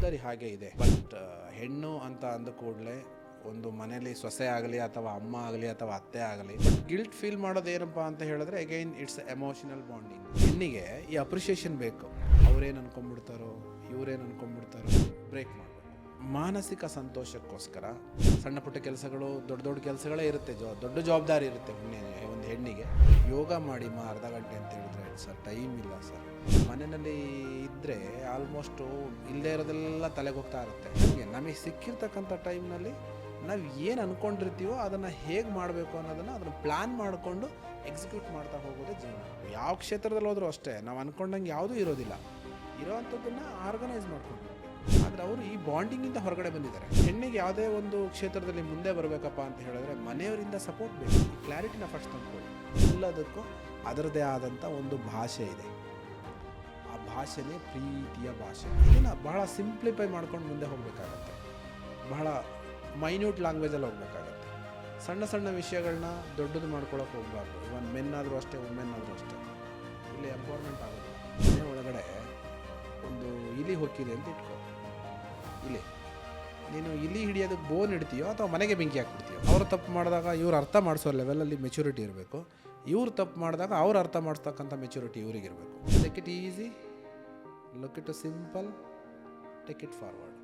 ಜವಾಬ್ದಾರಿ ಹಾಗೆ ಇದೆ. ಬಟ್ ಹೆಣ್ಣು ಅಂತ ಅಂದ ಕೂಡಲೇ ಒಂದು ಮನೇಲಿ ಸೊಸೆ ಆಗಲಿ ಅಥವಾ ಅಮ್ಮ ಆಗಲಿ ಅಥವಾ ಅತ್ತೆ ಆಗಲಿ ಗಿಲ್ಟ್ ಫೀಲ್ ಮಾಡೋದು ಏನಪ್ಪ ಅಂತ ಹೇಳಿದ್ರೆ ಅಗೈನ್ ಇಟ್ಸ್ ಎಮೋಷನಲ್ ಬಾಂಡಿಂಗ್ ಹೆಣ್ಣಿಗೆ ಈ ಅಪ್ರಿಷಿಯೇಷನ್ ಬೇಕು. ಅವ್ರೇನು ಅನ್ಕೊಂಡ್ಬಿಡ್ತಾರೋ, ಇವ್ರೇನು ಅನ್ಕೊಂಡ್ಬಿಡ್ತಾರೋ ಬ್ರೇಕ್ ಮಾಡಿ ಮಾನಸಿಕ ಸಂತೋಷಕ್ಕೋಸ್ಕರ ಸಣ್ಣ ಪುಟ್ಟ ಕೆಲಸಗಳು, ದೊಡ್ಡ ದೊಡ್ಡ ಕೆಲಸಗಳೇ ಇರುತ್ತೆ ದೊಡ್ಡ ಜವಾಬ್ದಾರಿ ಇರುತ್ತೆ ಒಂದು ಹೆಣ್ಣಿಗೆ. ಯೋಗ ಮಾಡಿ ಮಾ ಅರ್ಧ ಗಂಟೆ ಅಂತ ಹೇಳಿದ್ರೆ ಸರ್ ಟೈಮ್ ಇಲ್ಲ ಸರ್. ಮನೆಯಲ್ಲಿ ಇದ್ದರೆ ಆಲ್ಮೋಸ್ಟು ಇಲ್ಲದೆ ಇರೋದೆಲ್ಲ ತಲೆಗೆ ಹೋಗ್ತಾ ಇರುತ್ತೆ. ನಮಗೆ ಸಿಕ್ಕಿರ್ತಕ್ಕಂಥ ಟೈಮ್ನಲ್ಲಿ ನಾವು ಏನು ಅಂದ್ಕೊಂಡಿರ್ತೀವೋ ಅದನ್ನು ಹೇಗೆ ಮಾಡಬೇಕು ಅನ್ನೋದನ್ನು ಅದನ್ನು ಪ್ಲ್ಯಾನ್ ಮಾಡಿಕೊಂಡು ಎಕ್ಸಿಕ್ಯೂಟ್ ಮಾಡ್ತಾ ಹೋಗೋದೇ ಜೀವನ. ಯಾವ ಕ್ಷೇತ್ರದಲ್ಲಿ ಹೋದರೂ ಅಷ್ಟೇ, ನಾವು ಅಂದ್ಕೊಂಡಂಗೆ ಯಾವುದೂ ಇರೋದಿಲ್ಲ. ಇರೋವಂಥದ್ದನ್ನು ಆರ್ಗನೈಸ್ ಮಾಡ್ಕೊಂಡು. ಆದರೆ ಅವರು ಈ ಬಾಂಡಿಂಗಿಂದ ಹೊರಗಡೆ ಬಂದಿದ್ದಾರೆ. ಹೆಣ್ಣಿಗೆ ಯಾವುದೇ ಒಂದು ಕ್ಷೇತ್ರದಲ್ಲಿ ಮುಂದೆ ಬರಬೇಕಪ್ಪ ಅಂತ ಹೇಳಿದ್ರೆ ಮನೆಯವರಿಂದ ಸಪೋರ್ಟ್ ಬೇಕು. ಕ್ಲಾರಿಟಿನ ಫಸ್ಟ್ ತಂದ್ಕೊಳ್ಳಿ. ಎಲ್ಲದಕ್ಕೂ ಅದರದೇ ಆದಂಥ ಒಂದು ಭಾಷೆ ಇದೆ. ಆ ಭಾಷೆನೇ ಪ್ರೀತಿಯ ಭಾಷೆ. ಇದನ್ನು ಬಹಳ ಸಿಂಪ್ಲಿಫೈ ಮಾಡ್ಕೊಂಡು ಮುಂದೆ ಹೋಗಬೇಕಾಗತ್ತೆ. ಬಹಳ ಮೈನ್ಯೂಟ್ ಲ್ಯಾಂಗ್ವೇಜಲ್ಲಿ ಹೋಗಬೇಕಾಗತ್ತೆ. ಸಣ್ಣ ಸಣ್ಣ ವಿಷಯಗಳನ್ನ ದೊಡ್ಡದು ಮಾಡ್ಕೊಳಕ್ಕೆ ಹೋಗಬಾರ್ದು. ಇವನ್ ಮೆನ್ ಆದರೂ ಅಷ್ಟೇ ವುಮೆನ್ ಆದರೂ ಅಷ್ಟೇ. ಇಲ್ಲಿ ಎಂಪವರ್ಮೆಂಟ್ ಒಂದು ಇಲಿ ಹೊಕ್ಕಿದೆ ಅಂತ ಇಟ್ಕೋ. ಇಲಿ ನೀನು ಇಲಿ ಹಿಡಿಯೋದಕ್ಕೆ ಬೋನ್ ಇಡ್ತೀಯೋ ಅಥವಾ ಮನೆಗೆ ಬೆಂಕಿ ಹಾಕ್ಬಿಡ್ತೀಯೋ? ಅವ್ರು ತಪ್ಪು ಮಾಡಿದಾಗ ಇವ್ರು ಅರ್ಥ ಮಾಡಿಸೋ ಲೆವೆಲಲ್ಲಿ ಮೆಚುರಿಟಿ ಇರಬೇಕು. ಇವ್ರು ತಪ್ಪು ಮಾಡಿದಾಗ ಅವ್ರು ಅರ್ಥ ಮಾಡಿಸ್ತಕ್ಕಂಥ maturity ಇವರಿಗಿರಬೇಕು. Take it easy look it simple take it forward